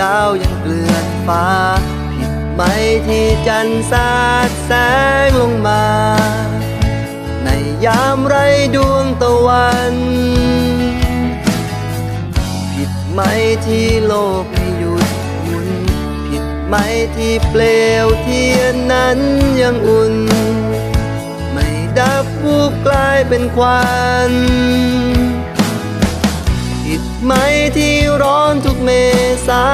ดาวยังเกลื่อนฟ้า ผิดไหมที่จันทร์สาดแสงลงมา ในยามไรดวงตะวัน ผิดไหมที่โลกไม่หยุดหมุน ผิดไหมที่เปลวเทียนนั้นยังอุ่น ไม่ดับวูบกลายเป็นควัน ดไหมที่ร้อนทุกเมษา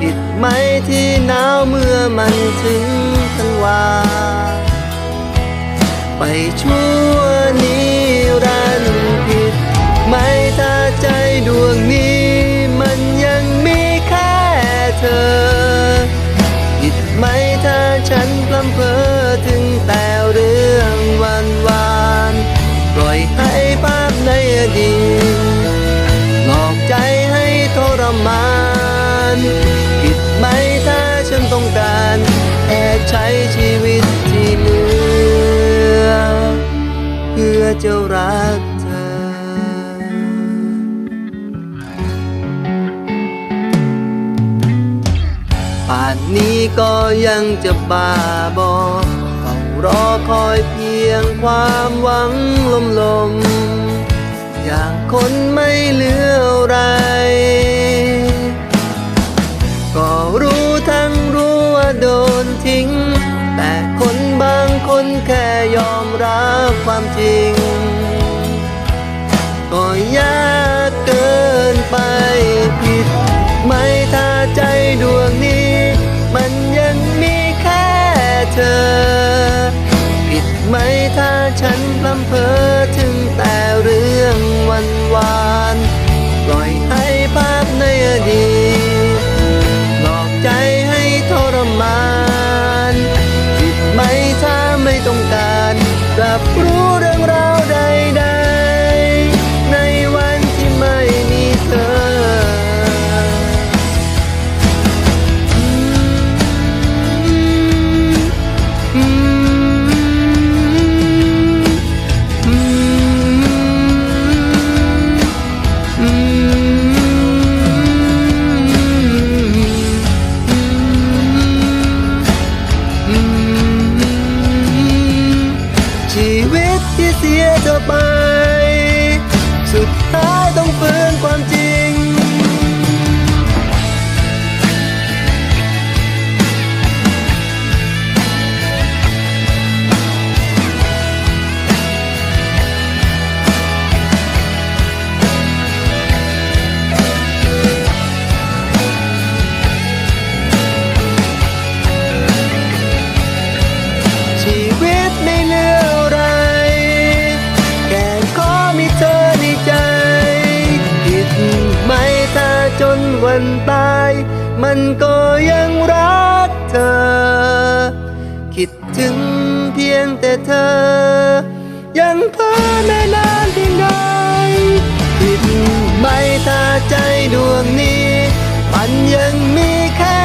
ผิดไหมที่หนาวเมื่อมันถึงธันวา ไปชั่ว ใช้ชีวิตที่เหลือ เพื่อจะรักเธอ ป่านนี้ก็ยังจะบ้าบอเฝ้ารอคอยเพียงความหวังลมลมๆอย่างคนไม่เหลืออะไร นแค่ยอมรับความจริง ก็ยากเกินไปผิดไหมถ้าใจดวงนี้ มันยังมีแค่เธอ ผิดไหมถ้าฉันพลำเพอถึง ที่เสียเธอไป สุดท้ายต้องฝืนความจริง จนวันตาย มันก็ยังรักเธอ คิดถึงเพียงแต่เธอ ยังเพ้อแม่นานเพียงใดผิดไหมถ้าใจดวงนี้ มันยังมีแค่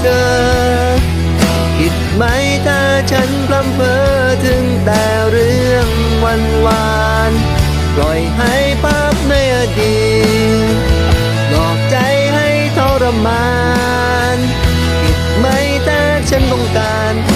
เธอผิดไหมถ้าฉันพลำเพอถึงแต่เรื่องวันวาน ปล่อยให้ ต้องการ